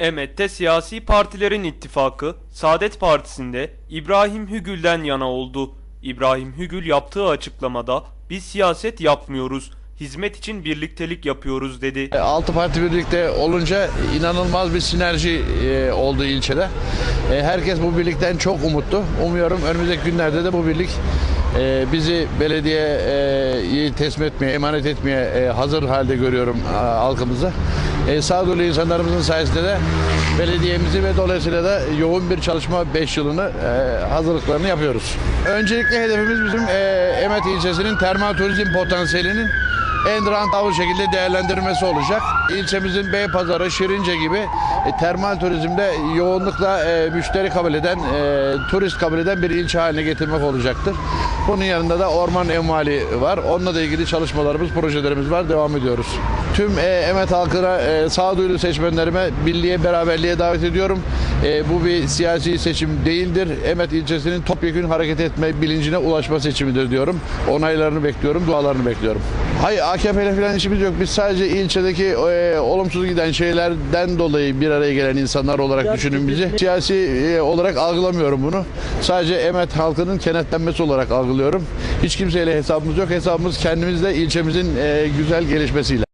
Emet'te siyasi partilerin ittifakı Saadet Partisi'nde İbrahim Hügül'den yana oldu. İbrahim Hügül yaptığı açıklamada biz siyaset yapmıyoruz, hizmet için birliktelik yapıyoruz dedi. E, Altı parti birlikte olunca inanılmaz bir sinerji e, oldu ilçede. E, herkes bu birlikten çok umutlu. Umuyorum önümüzdeki günlerde de bu birlik bizi belediyeye teslim etmeye, emanet etmeye hazır halde görüyorum halkımızı. E, sağduyulu insanlarımızın sayesinde de belediyemizi ve dolayısıyla da yoğun bir çalışma 5 yılını e, hazırlıklarını yapıyoruz. Öncelikle hedefimiz bizim e, Emet ilçesinin termal turizm potansiyelinin en rantabıl şekilde değerlendirmesi olacak. İlçemizin Beypazarı, Şirince gibi e, termal turizmde yoğunlukla e, müşteri kabul eden, e, turist kabul eden bir ilçe haline getirmek olacaktır. Bunun yanında da orman envali var. Onunla da ilgili çalışmalarımız, projelerimiz var. Devam ediyoruz. Tüm e, Emet halkına, e, sağduyulu seçmenlerime birliğe, beraberliğe davet ediyorum. E, bu bir siyasi seçim değildir. Emet ilçesinin topyekun hareket etme bilincine ulaşma seçimidir diyorum. Onaylarını bekliyorum, dualarını bekliyorum. Hayır AKP ile falan işimiz yok. Biz sadece ilçedeki e, olumsuz giden şeylerden dolayı bir araya gelen insanlar olarak düşünün bizi. Siyasi e, olarak algılamıyorum bunu. Sadece Emet halkının kenetlenmesi olarak algılıyorum. Hiç kimseyle hesabımız yok. Hesabımız kendimizle ilçemizin e, güzel gelişmesiyle.